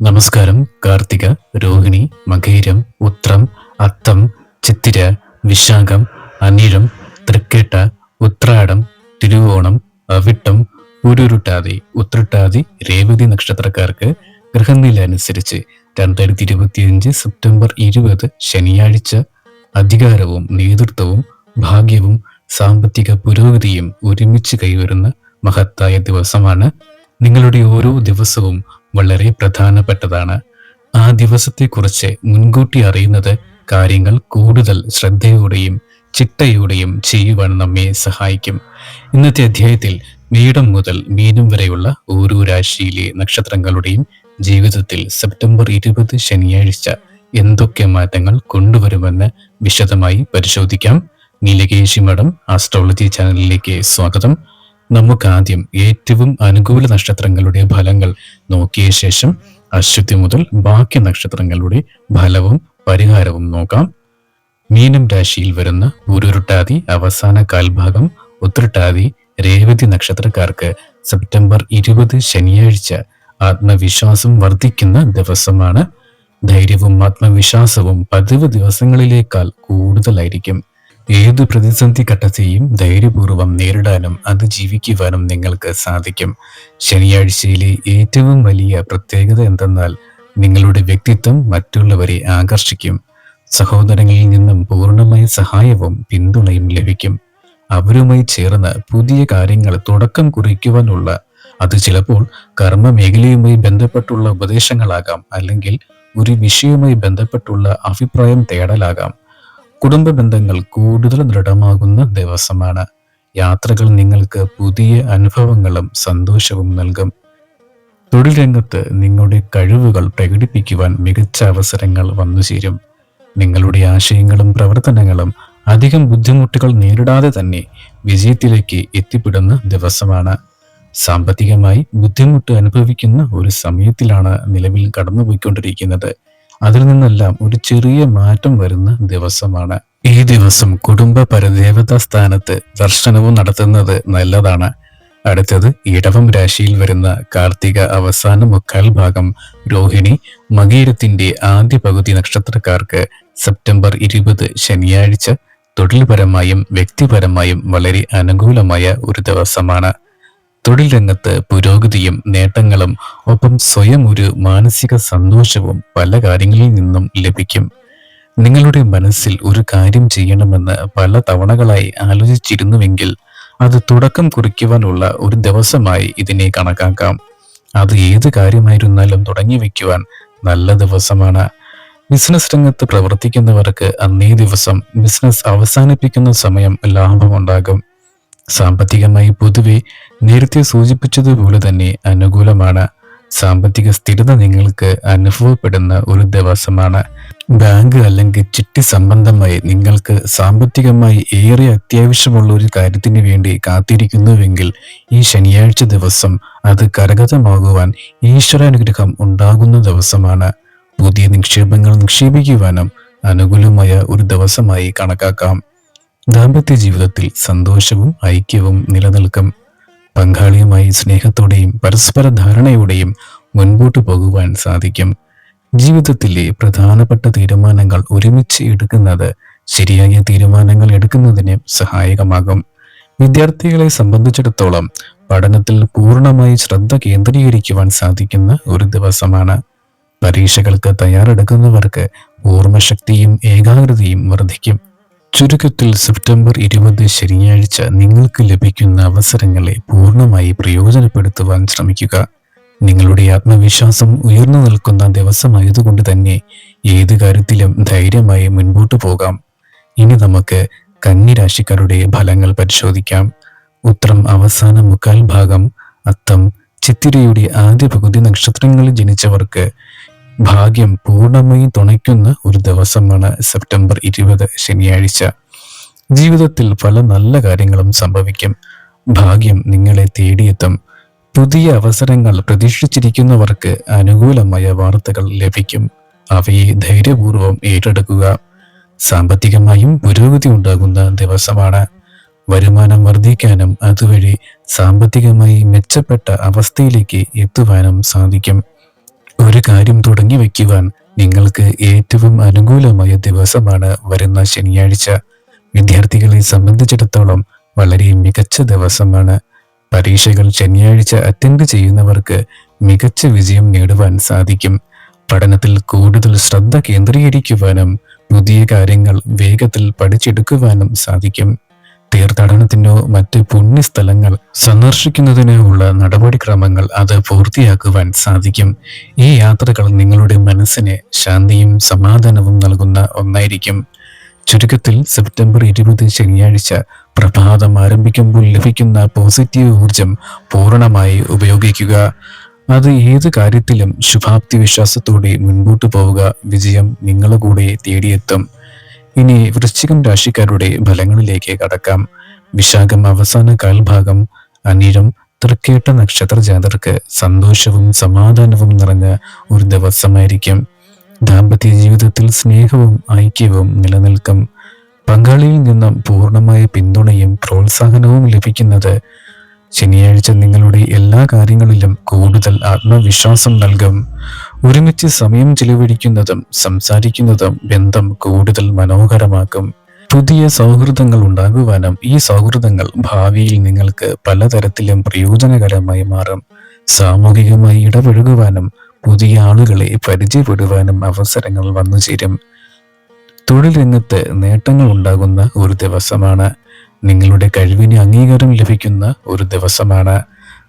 നമസ്കാരം കാർത്തിക രോഹിണി മകീരം ഉത്രം അത്തം ചിത്തിര വിശാഖം അനിഴം തൃക്കേട്ട ഉത്രാടം തിരുവോണം അവിട്ടം ഉരുരുട്ടാതി ഉത്രട്ടാതി രേവതി നക്ഷത്രക്കാർക്ക് ഗൃഹനില അനുസരിച്ച് രണ്ടായിരത്തി ഇരുപത്തിയഞ്ച് സെപ്റ്റംബർ ഇരുപത് ശനിയാഴ്ച അധികാരവും നേതൃത്വവും ഭാഗ്യവും സാമ്പത്തിക പുരോഗതിയും ഒരുമിച്ച് കൈവരുന്ന മഹത്തായ ദിവസമാണ് നിങ്ങളുടെ ഓരോ ദിവസവും വളരെ പ്രധാനപ്പെട്ടതാണ്. ആ ദിവസത്തെക്കുറിച്ച് മുൻകൂട്ടി അറിയുന്നത് കാര്യങ്ങൾ കൂടുതൽ ശ്രദ്ധയോടെയും ചിട്ടയോടെയും ചെയ്യുവാൻ നമ്മെ സഹായിക്കും. ഇന്നത്തെ അധ്യായത്തിൽ മീടം മുതൽ മീനം വരെയുള്ള ഓരോ രാശിയിലെ നക്ഷത്രങ്ങളുടെയും ജീവിതത്തിൽ സെപ്റ്റംബർ ഇരുപത് ശനിയാഴ്ച എന്തൊക്കെ മാറ്റങ്ങൾ കൊണ്ടുവരുമെന്ന് വിശദമായി പരിശോധിക്കാം. നീലകേശി മഠം ആസ്ട്രോളജി ചാനലിലേക്ക് സ്വാഗതം. നമുക്ക് ആദ്യം ഏറ്റവും അനുകൂല നക്ഷത്രങ്ങളുടെ ഫലങ്ങൾ നോക്കിയ ശേഷം അശ്വതി മുതൽ ബാക്കി നക്ഷത്രങ്ങളുടെ ഫലവും പരിഹാരവും നോക്കാം. മീനം രാശിയിൽ വരുന്ന ഉരുരുട്ടാതി അവസാന കാൽഭാഗം ഉത്രട്ടാതി രേവതി നക്ഷത്രക്കാർക്ക് സെപ്റ്റംബർ ഇരുപത് ശനിയാഴ്ച ആത്മവിശ്വാസം വർദ്ധിക്കുന്ന ദിവസമാണ്. ധൈര്യവും ആത്മവിശ്വാസവും പതിവ് ദിവസങ്ങളിലേക്കാൾ കൂടുതലായിരിക്കും. ഏത് പ്രതിസന്ധി ഘട്ടത്തെയും ധൈര്യപൂർവം നേരിടാനും അതിജീവിക്കുവാനും നിങ്ങൾക്ക് സാധിക്കും. ശനിയാഴ്ചയിലെ ഏറ്റവും വലിയ പ്രത്യേകത എന്തെന്നാൽ നിങ്ങളുടെ വ്യക്തിത്വം മറ്റുള്ളവരെ ആകർഷിക്കും. സഹോദരങ്ങളിൽ നിന്നും പൂർണമായ സഹായവും പിന്തുണയും ലഭിക്കും. അവരുമായി ചേർന്ന് പുതിയ കാര്യങ്ങൾ തുടക്കം കുറിക്കുവാനുള്ള അത് ചിലപ്പോൾ കർമ്മ മേഖലയുമായി ബന്ധപ്പെട്ടുള്ള ഉപദേശങ്ങളാകാം അല്ലെങ്കിൽ ഒരു വിഷയവുമായി ബന്ധപ്പെട്ടുള്ള അഭിപ്രായം തേടലാകാം. കുടുംബ ബന്ധങ്ങൾ കൂടുതൽ ദൃഢമാകുന്ന ദിവസമാണ്. യാത്രകൾ നിങ്ങൾക്ക് പുതിയ അനുഭവങ്ങളും സന്തോഷവും നൽകും. തൊഴിൽ രംഗത്ത് നിങ്ങളുടെ കഴിവുകൾ പ്രകടിപ്പിക്കുവാൻ മികച്ച അവസരങ്ങൾ വന്നു ചേരും. നിങ്ങളുടെ ആശയങ്ങളും പ്രവർത്തനങ്ങളും അധികം ബുദ്ധിമുട്ടുകൾ നേരിടാതെ തന്നെ വിജയത്തിലേക്ക് എത്തിപ്പെടുന്ന ദിവസമാണ്. സാമ്പത്തികമായി ബുദ്ധിമുട്ട് അനുഭവിക്കുന്ന ഒരു സമയത്തിലാണ് നിലവിൽ കടന്നുപോയിക്കൊണ്ടിരിക്കുന്നത്. അതിൽ നിന്നെല്ലാം ഒരു ചെറിയ മാറ്റം വരുന്ന ദിവസമാണ്. ഈ ദിവസം കുടുംബ പരദേവതാ സ്ഥാനത്ത് ദർശനവും നടത്തുന്നത് നല്ലതാണ്. അടുത്തത് ഇടവം രാശിയിൽ വരുന്ന കാർത്തിക അവസാന മുക്കാൽ ഭാഗം രോഹിണി മകീരത്തിന്റെ ആദ്യ പകുതി നക്ഷത്രക്കാർക്ക് സെപ്റ്റംബർ ഇരുപത് ശനിയാഴ്ച തൊഴിൽപരമായും വ്യക്തിപരമായും വളരെ അനുകൂലമായ ഒരു ദിവസമാണ്. തൊഴിൽ രംഗത്ത് പുരോഗതിയും നേട്ടങ്ങളും ഒപ്പം സ്വയം ഒരു മാനസിക സന്തോഷവും പല കാര്യങ്ങളിൽ നിന്നും ലഭിക്കും. നിങ്ങളുടെ മനസ്സിൽ ഒരു കാര്യം ചെയ്യണമെന്ന് പല തവണകളായി ആലോചിച്ചിരുന്നുവെങ്കിൽ അത് തുടക്കം കുറിക്കുവാനുള്ള ഒരു ദിവസമായി ഇതിനെ കണക്കാക്കാം. അത് ഏത് കാര്യമായിരുന്നാലും തുടങ്ങി വയ്ക്കുവാൻ നല്ല ദിവസമാണ്. ബിസിനസ് രംഗത്ത് പ്രവർത്തിക്കുന്നവർക്ക് അന്നേ ദിവസം ബിസിനസ് അവസാനിപ്പിക്കുന്ന സമയം ലാഭമുണ്ടാകും. സാമ്പത്തികമായി പൊതുവെ നേരത്തെ സൂചിപ്പിച്ചതുപോലെ തന്നെ അനുകൂലമാണ്. സാമ്പത്തിക സ്ഥിരത നിങ്ങൾക്ക് അനുഭവപ്പെടുന്ന ഒരു ദിവസമാണ്. ബാങ്ക് അല്ലെങ്കിൽ ചിട്ടി സംബന്ധമായി നിങ്ങൾക്ക് സാമ്പത്തികമായി ഏറെ അത്യാവശ്യമുള്ള ഒരു കാര്യത്തിന് വേണ്ടി കാത്തിരിക്കുന്നുവെങ്കിൽ ഈ ശനിയാഴ്ച ദിവസം അത് കരഗതമാകുവാൻ ഈശ്വരാനുഗ്രഹം ഉണ്ടാകുന്ന ദിവസമാണ്. പുതിയ നിക്ഷേപങ്ങൾ നിക്ഷേപിക്കുവാനും അനുകൂലമായ ഒരു ദിവസമായി കണക്കാക്കാം. ദാമ്പത്യ ജീവിതത്തിൽ സന്തോഷവും ഐക്യവും നിലനിൽക്കും. പങ്കാളിയുമായി സ്നേഹത്തോടെയും പരസ്പര ധാരണയോടെയും മുൻപോട്ട് പോകുവാൻ സാധിക്കും. ജീവിതത്തിലെ പ്രധാനപ്പെട്ട തീരുമാനങ്ങൾ ഒരുമിച്ച് എടുക്കുന്നത് ശരിയായ തീരുമാനങ്ങൾ എടുക്കുന്നതിന് സഹായകമാകും. വിദ്യാർത്ഥികളെ സംബന്ധിച്ചിടത്തോളം പഠനത്തിൽ പൂർണമായി ശ്രദ്ധ കേന്ദ്രീകരിക്കുവാൻ സാധിക്കുന്ന ഒരു ദിവസമാണ്. പരീക്ഷകൾക്ക് തയ്യാറെടുക്കുന്നവർക്ക് ഓർമ്മശക്തിയും ഏകാഗ്രതയും വർദ്ധിക്കും. ചുരുക്കത്തിൽ സെപ്റ്റംബർ ഇരുപത് ശനിയാഴ്ച നിങ്ങൾക്ക് ലഭിക്കുന്ന അവസരങ്ങളെ പൂർണമായി പ്രയോജനപ്പെടുത്തുവാൻ ശ്രമിക്കുക. നിങ്ങളുടെ ആത്മവിശ്വാസം ഉയർന്നു നിൽക്കുന്ന ദിവസമായതുകൊണ്ട് തന്നെ ഏത് കാര്യത്തിലും ധൈര്യമായി മുൻപോട്ടു പോകാം. ഇനി നമുക്ക് കന്നിരാശിക്കാരുടെ ഫലങ്ങൾ പരിശോധിക്കാം. ഉത്രം അവസാന മുക്കാൽ ഭാഗം അത്തം ചിത്തിരയുടെ ആദ്യ പകുതി നക്ഷത്രങ്ങളിൽ ജനിച്ചവർക്ക് ഭാഗ്യം പൂർണമായും തുണയ്ക്കുന്ന ഒരു ദിവസമാണ് സെപ്റ്റംബർ ഇരുപത് ശനിയാഴ്ച. ജീവിതത്തിൽ പല നല്ല കാര്യങ്ങളും സംഭവിക്കും. ഭാഗ്യം നിങ്ങളെ തേടിയെത്തും. പുതിയ അവസരങ്ങൾ പ്രതീക്ഷിച്ചിരിക്കുന്നവർക്ക് അനുകൂലമായ വാർത്തകൾ ലഭിക്കും. അവയെ ധൈര്യപൂർവം ഏറ്റെടുക്കുക. സാമ്പത്തികമായും പുരോഗതി ഉണ്ടാകുന്ന ദിവസമാണ്. വരുമാനം വർദ്ധിക്കാനും അതുവഴി സാമ്പത്തികമായി മെച്ചപ്പെട്ട അവസ്ഥയിലേക്ക് എത്തുവാനും സാധിക്കും. ഒരു കാര്യം തുടങ്ങി വയ്ക്കുവാൻ നിങ്ങൾക്ക് ഏറ്റവും അനുകൂലമായ ദിവസമാണ് വരുന്ന ശനിയാഴ്ച. വിദ്യാർത്ഥികളെ സംബന്ധിച്ചിടത്തോളം വളരെ മികച്ച ദിവസമാണ്. പരീക്ഷകൾ ശനിയാഴ്ച അറ്റൻഡ് ചെയ്യുന്നവർക്ക് മികച്ച വിജയം നേടുവാൻ സാധിക്കും. പഠനത്തിൽ കൂടുതൽ ശ്രദ്ധ കേന്ദ്രീകരിക്കുവാനും പുതിയ കാര്യങ്ങൾ വേഗത്തിൽ പഠിച്ചെടുക്കുവാനും സാധിക്കും. തീർത്ഥാടനത്തിനോ മറ്റ് പുണ്യസ്ഥലങ്ങൾ സന്ദർശിക്കുന്നതിനോ ഉള്ള നടപടിക്രമങ്ങൾ അത് പൂർത്തിയാക്കുവാൻ സാധിക്കും. ഈ യാത്രകൾ നിങ്ങളുടെ മനസ്സിന് ശാന്തിയും സമാധാനവും നൽകുന്ന ഒന്നായിരിക്കും. ചുരുക്കത്തിൽ സെപ്റ്റംബർ ഇരുപത് ശനിയാഴ്ച പ്രഭാതം ആരംഭിക്കുമ്പോൾ ലഭിക്കുന്ന പോസിറ്റീവ് ഊർജം പൂർണമായി ഉപയോഗിക്കുക. അത് ഏത് കാര്യത്തിലും ശുഭാപ്തി വിശ്വാസത്തോടെ മുൻപോട്ട് പോവുക. വിജയം നിങ്ങളുടെ കൂടെ തേടിയെത്തും. ഇനി വൃശ്ചികം രാശിക്കാരുടെ ഫലങ്ങളിലേക്ക് കടക്കാം. വിശാഖം അവസാന കാൽഭാഗം അനിഴം തൃക്കേട്ട നക്ഷത്ര ജാതർക്ക് സന്തോഷവും സമാധാനവും നിറഞ്ഞ ഒരു ദിവസമായിരിക്കും. ദാമ്പത്യ ജീവിതത്തിൽ സ്നേഹവും ഐക്യവും നിലനിൽക്കും. പങ്കാളിയിൽ നിന്നും പൂർണമായ പിന്തുണയും പ്രോത്സാഹനവും ലഭിക്കുന്നത് ശനിയാഴ്ച നിങ്ങളുടെ എല്ലാ കാര്യങ്ങളിലും കൂടുതൽ ആത്മവിശ്വാസം നൽകും. ഒരുമിച്ച് സമയം ചിലവഴിക്കുന്നതും സംസാരിക്കുന്നതും ബന്ധം കൂടുതൽ മനോഹരമാക്കും. പുതിയ സൗഹൃദങ്ങൾ ഉണ്ടാകുവാനും ഈ സൗഹൃദങ്ങൾ ഭാവിയിൽ നിങ്ങൾക്ക് പലതരത്തിലും പ്രയോജനകരമായി മാറും. സാമൂഹികമായി ഇടപഴകുവാനും പുതിയ ആളുകളെ പരിചയപ്പെടുവാനും അവസരങ്ങൾ വന്നു ചേരും. തൊഴിൽ രംഗത്ത് നേട്ടങ്ങൾ ഉണ്ടാകുന്ന ഒരു ദിവസമാണ്. നിങ്ങളുടെ കഴിവിന് അംഗീകാരം ലഭിക്കുന്ന ഒരു ദിവസമാണ്.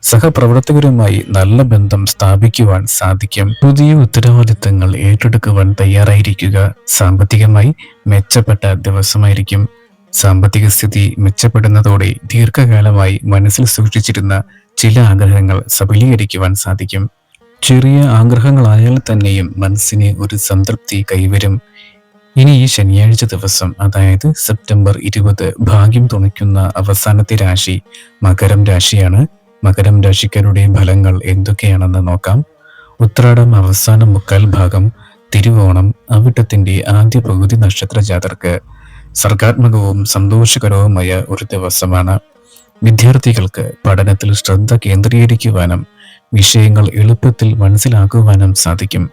സഹപ്രവർത്തകരുമായി നല്ല ബന്ധം സ്ഥാപിക്കുവാൻ സാധിക്കും. പുതിയ ഉത്തരവാദിത്തങ്ങൾ ഏറ്റെടുക്കുവാൻ തയ്യാറായിരിക്കുക. സാമ്പത്തികമായി മെച്ചപ്പെട്ട ദിവസമായിരിക്കും. സാമ്പത്തിക സ്ഥിതി മെച്ചപ്പെടുന്നതോടെ ദീർഘകാലമായി മനസ്സിൽ സൂക്ഷിച്ചിരുന്ന ചില ആഗ്രഹങ്ങൾ സബലീകരിക്കുവാൻ സാധിക്കും. ചെറിയ ആഗ്രഹങ്ങളായാൽ തന്നെയും മനസ്സിന് ഒരു സംതൃപ്തി കൈവരും. ഇനി ഈ ശനിയാഴ്ച ദിവസം അതായത് സെപ്റ്റംബർ ഇരുപത് ഭാഗ്യം തുണയ്ക്കുന്ന അവസാനത്തെ രാശി മകരം രാശിയാണ്. മകരം രാശിക്കാരുടെ ഫലങ്ങൾ എന്തൊക്കെയാണെന്ന് നോക്കാം. ഉത്രാടം അവസാന മുക്കാൽ ഭാഗം തിരുവോണം അവിട്ടത്തിന്റെ ആദ്യ പകുതി നക്ഷത്ര ജാതർക്ക്. സർഗാത്മകവും സന്തോഷകരവുമായ ഒരു ദിവസമാണ്. വിദ്യാർത്ഥികൾക്ക് പഠനത്തിൽ ശ്രദ്ധ കേന്ദ്രീകരിക്കുവാനും വിഷയങ്ങൾ എളുപ്പത്തിൽ മനസ്സിലാക്കുവാനും സാധിക്കും.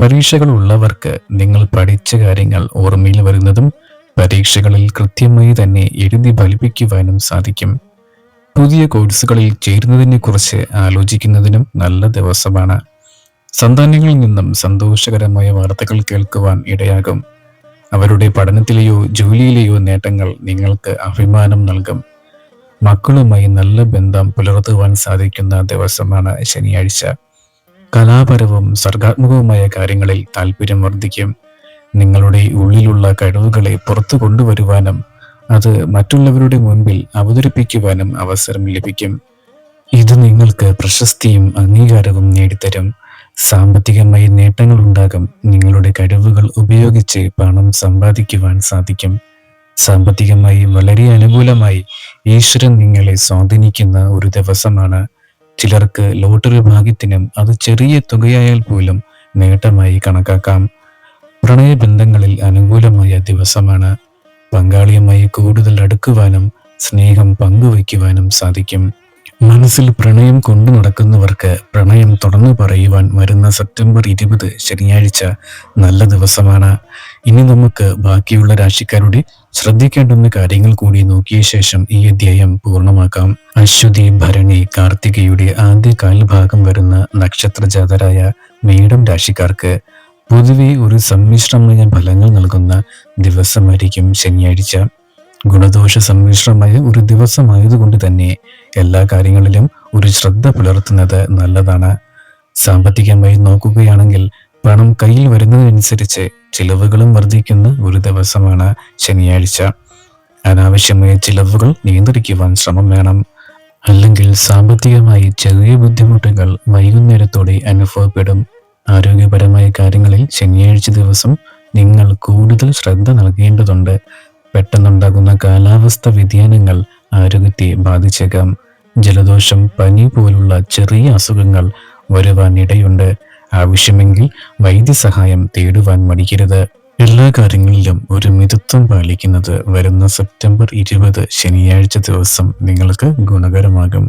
പരീക്ഷകൾ ഉള്ളവർക്ക് നിങ്ങൾ പഠിച്ച കാര്യങ്ങൾ ഓർമ്മയിൽ വരുന്നതും പരീക്ഷകളിൽ കൃത്യമായി തന്നെ എഴുതി ഫലിപ്പിക്കുവാനും സാധിക്കും. പുതിയ കോഴ്സുകളിൽ ചേരുന്നതിനെ കുറിച്ച് ആലോചിക്കുന്നതിനും നല്ല ദിവസമാണ്. സന്താനങ്ങളിൽ നിന്നും സന്തോഷകരമായ വാർത്തകൾ കേൾക്കുവാൻ ഇടയാകും. അവരുടെ പഠനത്തിലെയോ ജോലിയിലെയോ നേട്ടങ്ങൾ നിങ്ങൾക്ക് അഭിമാനം നൽകും. മക്കളുമായി നല്ല ബന്ധം പുലർത്തുവാൻ സാധിക്കുന്ന ദിവസമാണ് ശനിയാഴ്ച. കലാപരവും സർഗാത്മകവുമായ കാര്യങ്ങളിൽ താല്പര്യം വർദ്ധിക്കും. നിങ്ങളുടെ ഉള്ളിലുള്ള കഴിവുകളെ പുറത്തു കൊണ്ടുവരുവാനും അത് മറ്റുള്ളവരുടെ മുൻപിൽ അവതരിപ്പിക്കുവാനും അവസരം ലഭിക്കും. ഇത് നിങ്ങൾക്ക് പ്രശസ്തിയും അംഗീകാരവും നേടിത്തരും. സാമ്പത്തികമായി നേട്ടങ്ങൾ ഉണ്ടാകും നിങ്ങളുടെ കഴിവുകൾ ഉപയോഗിച്ച് പണം സമ്പാദിക്കുവാൻ സാധിക്കും. സാമ്പത്തികമായി വളരെ അനുകൂലമായി ഈശ്വരൻ നിങ്ങളെ സ്വാധീനിക്കുന്ന ഒരു ദിവസമാണ്. ചിലർക്ക് ലോട്ടറി ഭാഗ്യത്തിനും അത് ചെറിയ തുകയായാൽ പോലും നേട്ടമായി കണക്കാക്കാം. പ്രണയബന്ധങ്ങളിൽ അനുകൂലമായ ദിവസമാണ്. പങ്കാളിയുമായി കൂടുതൽ അടുക്കുവാനും സ്നേഹം പങ്കുവയ്ക്കുവാനും സാധിക്കും. മനസ്സിൽ പ്രണയം കൊണ്ടു നടക്കുന്നവർക്ക് പ്രണയം തുറന്നു പറയുവാൻ വരുന്ന സെപ്റ്റംബർ ഇരുപത് ശനിയാഴ്ച നല്ല ദിവസമാണ്. ഇനി നമുക്ക് ബാക്കിയുള്ള രാശിക്കാരുടെ ശ്രദ്ധിക്കേണ്ടുന്ന കാര്യങ്ങൾ കൂടി നോക്കിയ ശേഷം ഈ അധ്യായം പൂർണമാക്കാം. അശ്വതി ഭരണി കാർത്തികയുടെ ആദ്യ കാൽഭാഗം വരുന്ന നക്ഷത്രജാതരായ മേടം രാശിക്കാർക്ക് പൊതുവെ ഒരു സമ്മിശ്രമായ ഫലങ്ങൾ നൽകുന്ന ദിവസമായിരിക്കും ശനിയാഴ്ച. ഗുണദോഷ സമ്മിശ്രമായ ഒരു ദിവസമായതുകൊണ്ട് തന്നെ എല്ലാ കാര്യങ്ങളിലും ഒരു ശ്രദ്ധ പുലർത്തുന്നത് നല്ലതാണ്. സാമ്പത്തികമായി നോക്കുകയാണെങ്കിൽ പണം കയ്യിൽ വരുന്നതനുസരിച്ച് ചിലവുകളും വർദ്ധിക്കുന്ന ഒരു ദിവസമാണ് ശനിയാഴ്ച. അനാവശ്യമായ ചിലവുകൾ നിയന്ത്രിക്കുവാൻ ശ്രമം വേണം. അല്ലെങ്കിൽ സാമ്പത്തികമായി ചെറിയ ബുദ്ധിമുട്ടുകൾ വൈകുന്നേരത്തോടെ അനുഭവപ്പെടും. ആരോഗ്യപരമായ കാര്യങ്ങളിൽ ശനിയാഴ്ച ദിവസം നിങ്ങൾ കൂടുതൽ ശ്രദ്ധ നൽകേണ്ടതുണ്ട്. പെട്ടെന്നുണ്ടാകുന്ന കാലാവസ്ഥ വ്യതിയാനങ്ങൾ ആരോഗ്യത്തെ ബാധിച്ചേക്കാം. ജലദോഷം പനി പോലുള്ള ചെറിയ അസുഖങ്ങൾ വരുവാൻ ഇടയുണ്ട് ആവശ്യമെങ്കിൽ വൈദ്യസഹായം തേടുവാൻ മടിക്കരുത്. എല്ലാ കാര്യങ്ങളിലും ഒരു മിതത്വം പാലിക്കുന്നത് വരുന്ന സെപ്റ്റംബർ ഇരുപത് ശനിയാഴ്ച ദിവസം നിങ്ങൾക്ക് ഗുണകരമാകും.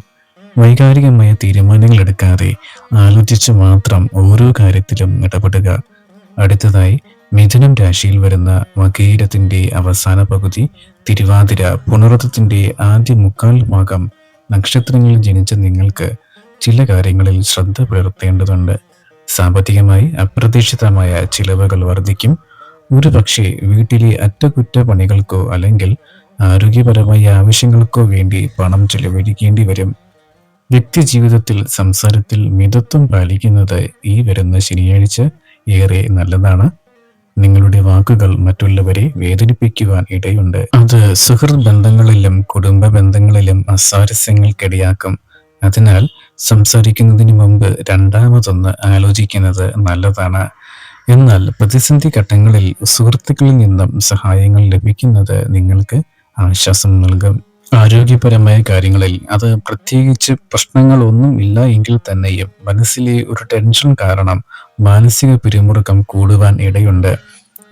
വൈകാരികമായ തീരുമാനങ്ങൾ എടുക്കാതെ ആലോചിച്ച് മാത്രം ഓരോ കാര്യത്തിലും ഇടപെടുക. അടുത്തതായി മിഥുനം രാശിയിൽ വരുന്ന വകീരത്തിന്റെ അവസാന പകുതി തിരുവാതിര പുണർത്തത്തിന്റെ ആദ്യ മുക്കാൽ ഭാഗം നക്ഷത്രങ്ങളിൽ ജനിച്ച നിങ്ങൾക്ക് ചില കാര്യങ്ങളിൽ ശ്രദ്ധ പുലർത്തേണ്ടതുണ്ട്. സാമ്പത്തികമായി അപ്രതീക്ഷിതമായ ചിലവുകൾ വർദ്ധിക്കും. ഒരു പക്ഷേ വീട്ടിലെ അറ്റകുറ്റപ്പണികൾക്കോ അല്ലെങ്കിൽ ആരോഗ്യപരമായ ആവശ്യങ്ങൾക്കോ വേണ്ടി പണം ചെലവഴിക്കേണ്ടി വരും. വ്യക്തി ജീവിതത്തിൽ സംസാരത്തിൽ മിതത്വം പാലിക്കുന്നത് ഈ വരുന്ന ശനിയാഴ്ച ഏറെ നല്ലതാണ്. നിങ്ങളുടെ വാക്കുകൾ മറ്റുള്ളവരെ വേദനിപ്പിക്കുവാൻ ഇടയുണ്ട്. അത് സുഹൃത്ത് ബന്ധങ്ങളിലും കുടുംബ ബന്ധങ്ങളിലും അസ്വാരസ്യങ്ങൾക്കിടയാക്കും അതിനാൽ സംസാരിക്കുന്നതിന് മുമ്പ് രണ്ടാമതൊന്ന് ആലോചിക്കുന്നത് നല്ലതാണ്. എന്നാൽ പ്രതിസന്ധി ഘട്ടങ്ങളിൽ സുഹൃത്തുക്കളിൽ നിന്നും സഹായങ്ങൾ ലഭിക്കുന്നത് നിങ്ങൾക്ക് ആശ്വാസം നൽകും. ആരോഗ്യപരമായ കാര്യങ്ങളിൽ അത് പ്രത്യേകിച്ച് പ്രശ്നങ്ങളൊന്നും ഇല്ല എങ്കിൽ തന്നെയും മനസ്സിലെ ഒരു ടെൻഷൻ കാരണം മാനസിക പിരിമുറുക്കം കൂടുവാൻ ഇടയുണ്ട്.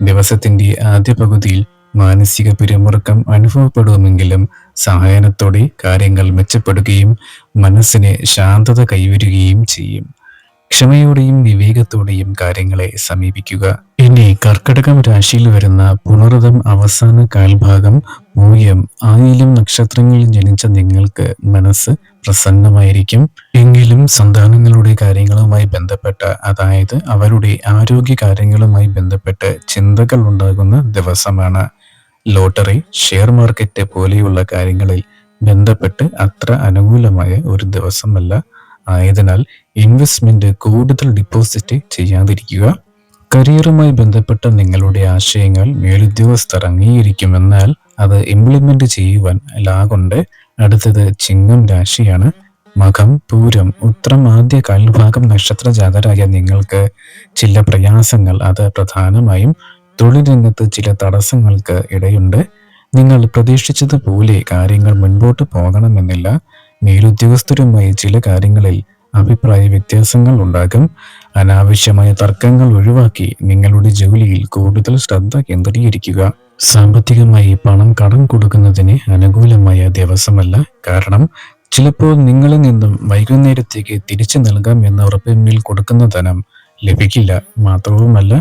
ദിവസത്തിന്റെ ആദ്യ പകുതിയിൽ മാനസിക പിരിമുറുക്കം അനുഭവപ്പെടുമെങ്കിലും സഹായനത്തോടെ കാര്യങ്ങൾ മെച്ചപ്പെടുകയും മനസ്സിന് ശാന്തത കൈവരുകയും ചെയ്യും. ക്ഷമയോടെയും വിവേകത്തോടെയും കാര്യങ്ങളെ സമീപിക്കുക. ഇനി കർക്കടകം രാശിയിൽ വരുന്ന പുണർതം അവസാന കാൽഭാഗം മൂയം ആയിലും നക്ഷത്രങ്ങളിൽ ജനിച്ച നിങ്ങൾക്ക് മനസ്സ് പ്രസന്നമായിരിക്കും. എങ്കിലും സന്താനങ്ങളുടെ കാര്യങ്ങളുമായി ബന്ധപ്പെട്ട അതായത് അവരുടെ ആരോഗ്യ കാര്യങ്ങളുമായി ബന്ധപ്പെട്ട് ചിന്തകൾ ഉണ്ടാകുന്ന ദിവസമാണ്. ലോട്ടറി ഷെയർ മാർക്കറ്റ് പോലെയുള്ള കാര്യങ്ങളിൽ ബന്ധപ്പെട്ട് അത്ര അനുകൂലമായ ഒരു ദിവസമല്ല. ആയതിനാൽ ഇൻവെസ്റ്റ്മെന്റ് കൂടുതൽ ഡിപ്പോസിറ്റ് ചെയ്യാതിരിക്കുക. കരിയറുമായി ബന്ധപ്പെട്ട നിങ്ങളുടെ ആശയങ്ങൾ മേലുദ്യോഗസ്ഥർ അംഗീകരിക്കുമെന്നാൽ അത് ഇംപ്ലിമെന്റ് ചെയ്യുവാൻ ലാഗുണ്ട്. അടുത്തത് ചിങ്ങം രാശിയാണ്. മകം പൂരം ഉത്രം ആദ്യ കാൽഭാഗം നക്ഷത്ര ജാതരായ നിങ്ങൾക്ക് ചില പ്രയാസങ്ങൾ അത് പ്രധാനമായും തൊഴിൽ രംഗത്ത് ചില തടസ്സങ്ങൾക്ക് ഇടയുണ്ട്. നിങ്ങൾ പ്രതീക്ഷിച്ചതുപോലെ കാര്യങ്ങൾ മുൻപോട്ട് പോകണമെന്നില്ല. മേലുദ്യോഗസ്ഥരുമായി ചില കാര്യങ്ങളിൽ അഭിപ്രായ വ്യത്യാസങ്ങൾ ഉണ്ടാകും. അനാവശ്യമായ തർക്കങ്ങൾ ഒഴിവാക്കി നിങ്ങളുടെ ജോലിയിൽ കൂടുതൽ ശ്രദ്ധ കേന്ദ്രീകരിക്കുക. സാമ്പത്തികമായി പണം കടം കൊടുക്കുന്നതിന് അനുകൂലമായ ദിവസമല്ല. കാരണം ചിലപ്പോൾ നിങ്ങളിൽ നിന്നും വൈകുന്നേരത്തേക്ക് തിരിച്ചു നൽകാം എന്ന ഉറപ്പിന്മേൽ കൊടുക്കുന്ന ധനം ലഭിക്കില്ല. മാത്രവുമല്ല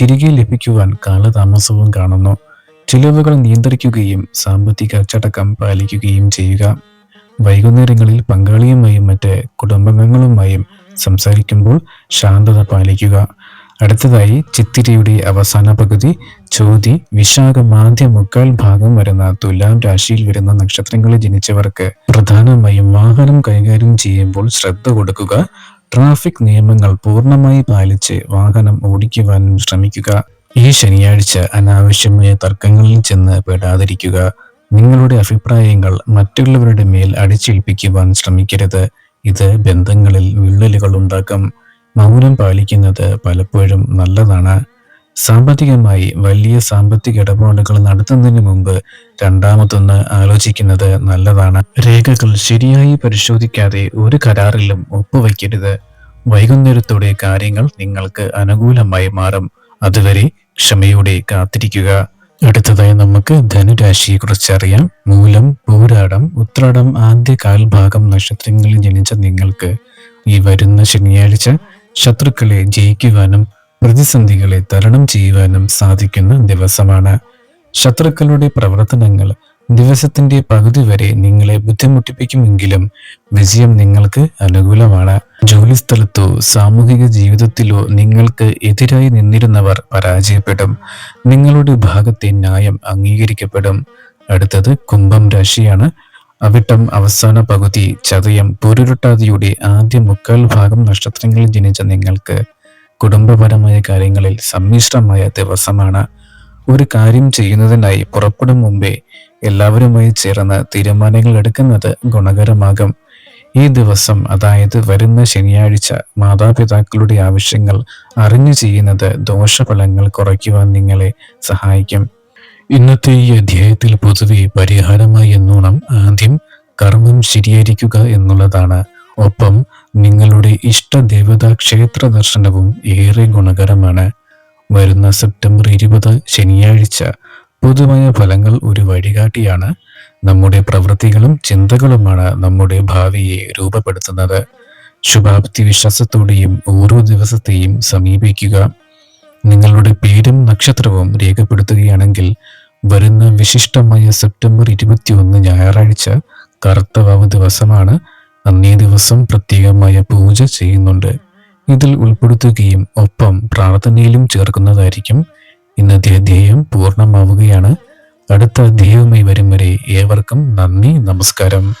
തിരികെ ലഭിക്കുവാൻ കാലതാമസവും കാണുന്നു. ചിലവുകൾ നിയന്ത്രിക്കുകയും സാമ്പത്തിക അച്ചടക്കം പാലിക്കുകയും ചെയ്യുക. വൈകുന്നേരങ്ങളിൽ പങ്കാളിയുമായും മറ്റ് കുടുംബാംഗങ്ങളുമായും സംസാരിക്കുമ്പോൾ ശാന്തത പാലിക്കുക. അടുത്തതായി ചിത്തിരിയുടെ അവസാന പകുതി ചോതി വിശാഖം ആദ്യ മുക്കാൽ ഭാഗം വരുന്ന തുലാം രാശിയിൽ വരുന്ന നക്ഷത്രങ്ങളിൽ ജനിച്ചവർക്ക് പ്രധാനമായും വാഹനം കൈകാര്യം ചെയ്യുമ്പോൾ ശ്രദ്ധ കൊടുക്കുക. ട്രാഫിക് നിയമങ്ങൾ പൂർണമായി പാലിച്ച് വാഹനം ഓടിക്കുവാനും ശ്രമിക്കുക. ഈ ശനിയാഴ്ച അനാവശ്യമായ തർക്കങ്ങളിൽ ചെന്ന് പെടാതിരിക്കുക. നിങ്ങളുടെ അഭിപ്രായങ്ങൾ മറ്റുള്ളവരുടെ മേൽ അടിച്ചേൽപ്പിക്കുവാൻ ശ്രമിക്കരുത്. ഇത് ബന്ധങ്ങളിൽ വിള്ളലുകൾ ഉണ്ടാക്കും. മൗനം പാലിക്കുന്നത് പലപ്പോഴും നല്ലതാണ്. സാമ്പത്തികമായി വലിയ സാമ്പത്തിക ഇടപാടുകൾ നടത്തുന്നതിന് മുമ്പ് രണ്ടാമതൊന്ന് ആലോചിക്കുന്നത് നല്ലതാണ്. രേഖകൾ ശരിയായി പരിശോധിക്കാതെ ഒരു കരാറിലും ഒപ്പുവയ്ക്കരുത് വൈകുന്നേരത്തോടെ കാര്യങ്ങൾ നിങ്ങൾക്ക് അനുകൂലമായി മാറും. അതുവരെ ക്ഷമയോടെ കാത്തിരിക്കുക. അടുത്തതായി നമുക്ക് ധനുരാശിയെ കുറിച്ച് അറിയാം മൂലം പൂരാടം ഉത്രാടം ആദ്യ കാൽഭാഗം നക്ഷത്രങ്ങളിൽ ജനിച്ച നിങ്ങൾക്ക് ഈ വരുന്ന ശനിയാഴ്ച ശത്രുക്കളെ ജയിക്കുവാനും പ്രതിസന്ധികളെ തരണം ചെയ്യുവാനും സാധിക്കുന്ന ദിവസമാണ്. ശത്രുക്കളുടെ പ്രവർത്തനങ്ങൾ ദിവസത്തിന്റെ പകുതി വരെ നിങ്ങളെ ബുദ്ധിമുട്ടിപ്പിക്കുമെങ്കിലും വിജയം നിങ്ങൾക്ക് അനുകൂലമാണ്. ജോലിസ്ഥലത്തോ സാമൂഹിക ജീവിതത്തിലോ നിങ്ങൾക്ക് എതിരായി നിന്നിരുന്നവർ പരാജയപ്പെടും. നിങ്ങളുടെ ഭാഗത്തെ ന്യായം അംഗീകരിക്കപ്പെടും. അടുത്തത് കുംഭം രാശിയാണ്. അവിട്ടം അവസാന പകുതി ചതയം പൊരുരുട്ടാതിയുടെ ആദ്യ മുക്കാൽ ഭാഗം നക്ഷത്രങ്ങളിൽ ജനിച്ച നിങ്ങൾക്ക് കുടുംബപരമായ കാര്യങ്ങളിൽ സമ്മിശ്രമായ ദിവസമാണ്. ഒരു കാര്യം ചെയ്യുന്നതിനായി പുറപ്പെടും മുമ്പേ എല്ലാവരുമായി ചേർന്ന് തീരുമാനങ്ങൾ എടുക്കുന്നത് ഗുണകരമാകും. ഈ ദിവസം അതായത് വരുന്ന ശനിയാഴ്ച മാതാപിതാക്കളുടെ ആവശ്യങ്ങൾ അറിഞ്ഞു ചെയ്യുന്നത് ദോഷഫലങ്ങൾ കുറയ്ക്കുവാൻ നിങ്ങളെ സഹായിക്കും. ഇന്നത്തെ ഈ അധ്യായത്തിൽ പൊതുവെ പരിഹാരമായി എന്നോണം ആദ്യം കർമ്മം ശരിയായിരിക്കുക എന്നുള്ളതാണ്. ഒപ്പം നിങ്ങളുടെ ഇഷ്ട ദേവതാ ക്ഷേത്ര ദർശനവും ഏറെ ഗുണകരമാണ്. വരുന്ന സെപ്റ്റംബർ ഇരുപത് ശനിയാഴ്ച പൊതുവായ ഫലങ്ങൾ ഒരു വഴികാട്ടിയാണ്. നമ്മുടെ പ്രവൃത്തികളും ചിന്തകളുമാണ് നമ്മുടെ ഭാവിയെ രൂപപ്പെടുത്തുന്നത്. ശുഭാപ്തി വിശ്വാസത്തോടെയും ഓരോ ദിവസത്തെയും സമീപിക്കുക. നിങ്ങളുടെ പേരും നക്ഷത്രവും രേഖപ്പെടുത്തുകയാണെങ്കിൽ വരുന്ന വിശിഷ്ടമായ സെപ്റ്റംബർ ഇരുപത്തിയൊന്ന് ഞായറാഴ്ച കറുത്തവാവ് ദിവസമാണ്. അന്നേ ദിവസം പ്രത്യേകമായ പൂജ ചെയ്യുന്നുണ്ട്. ഇതിൽ ഉൾപ്പെടുത്തുകയും ഒപ്പം പ്രാർത്ഥനയിലും ചേർക്കുന്നതായിരിക്കും. ഇന്നത്തെ അധ്യായം പൂർണമാവുകയാണ്. അടുത്ത അധ്യായവുമായി വരും വരെ ഏവർക്കും നന്ദി നമസ്കാരം.